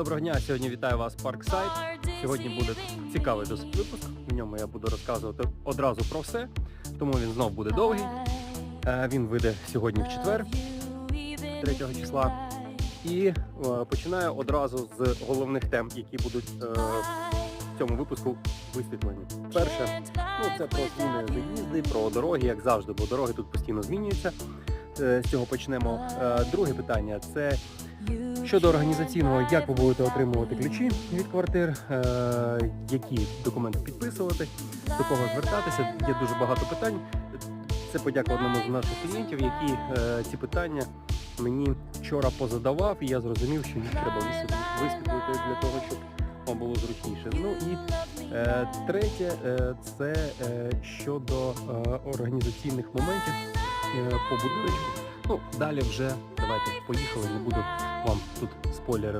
Доброго дня, сьогодні вітаю вас Парксайд. Сьогодні буде цікавий досить випуск. В ньому я буду розказувати одразу про все, тому він знов буде довгий. Е, Він вийде сьогодні в четвер, 3 числа. І е, починаю одразу з головних тем, які будуть е, в цьому випуску висвітлені. Перше, ну це про зміни заїзди, про дороги, як завжди, бо дороги тут постійно змінюються. Е, З цього почнемо. Е, Друге питання це Щодо організаційного, як ви будете отримувати ключі від квартир, е, які документи підписувати, до кого звертатися. Є дуже багато питань. Це подяка одному з наших клієнтів, які ці питання мені вчора позадавав, і я зрозумів, що їх треба висвітлити для того, щоб вам було зручніше. Ну і е, третє, е, це е, щодо е, організаційних моментів е, по будиночку. Ну, далі вже давайте поїхали, не буду вам тут спойлери